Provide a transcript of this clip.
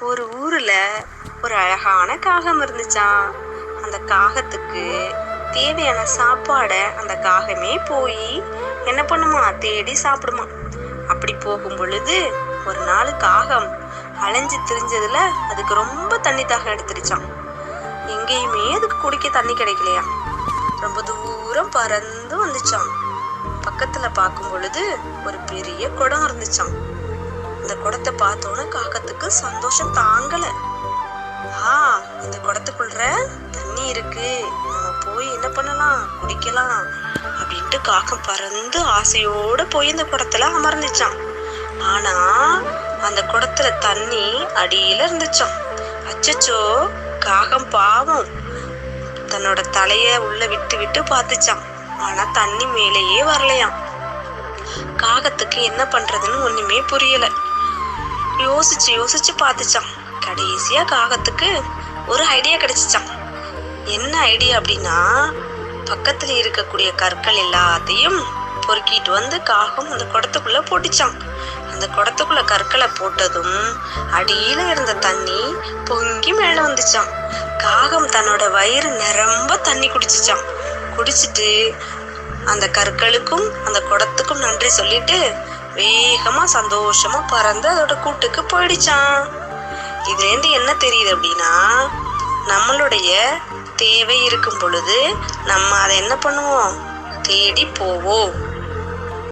ஒரு ஊர்ல ஒரு அழகான காகம் இருந்துச்சாம் அந்த காகத்துக்கு தேவையான சாப்பாடை அந்த காகமே போய் என்ன பண்ணுமா? தேடி சாப்பிடுமா. அப்படி போகும் பொழுது ஒரு நாள் காகம் அலைஞ்சு திரிஞ்சதுல அதுக்கு ரொம்ப தண்ணி தாகம் எடுத்துருச்சான் எங்கேயுமே அதுக்கு குடிக்க தண்ணி கிடைக்கலையா? ரொம்ப தூரம் பறந்து வந்துச்சான் பக்கத்துல பார்க்கும் பொழுது ஒரு பெரிய குடம் இருந்துச்சான் இந்த குடத்தை பார்த்தோன்னே காகத்துக்கு சந்தோஷம் தாங்கல. ஆ இந்த குடத்துக்குள்ள தண்ணி இருக்கு. நம்ம போய் என்ன பண்ணலாம்? குடிக்கலாம் அப்படின்ட்டு காகம் பறந்து ஆசையோட போய் இந்த குடத்துல அமர்ந்துச்சான் ஆனா அந்த குடத்துல தண்ணி அடியில இருந்துச்சான் அச்சச்சோ காகம் பாவம். தன்னோட தலைய உள்ள விட்டு விட்டு பார்த்துச்சான் ஆனா தண்ணி மேலேயே வரலையாம். காகத்துக்கு என்ன பண்றதுன்னு ஒண்ணுமே புரியல. யோசிச்சு யோசிச்சு பார்த்துச்சான் கடைசியா காகத்துக்கு ஒரு ஐடியா கிடைச்சிச்சான் என்ன ஐடியா அப்படின்னா பக்கத்துல இருக்கக்கூடிய கற்கள் எல்லாத்தையும் பொறுக்கிட்டு வந்து காகம் அந்த குடத்துக்குள்ள போட்டுச்சான் அந்த குடத்துக்குள்ள கற்களை போட்டதும் அடியில இருந்த தண்ணி பொங்கி மேல வந்துச்சான் காகம் தன்னோட வயிறு நிரம்ப தண்ணி குடிச்சிச்சான் குடிச்சிட்டு அந்த கற்களுக்கும் அந்த குடத்துக்கும் நன்றி சொல்லிட்டு வேகமா சந்தோஷமா பறந்து அதோட கூட்டுக்கு போயிடுச்சான் இதுல இருந்து என்ன தெரியுது அப்படின்னா நம்மளுடைய தேவை இருக்கும் பொழுது நம்ம அதை என்ன பண்ணுவோம்? தேடி போவோம்.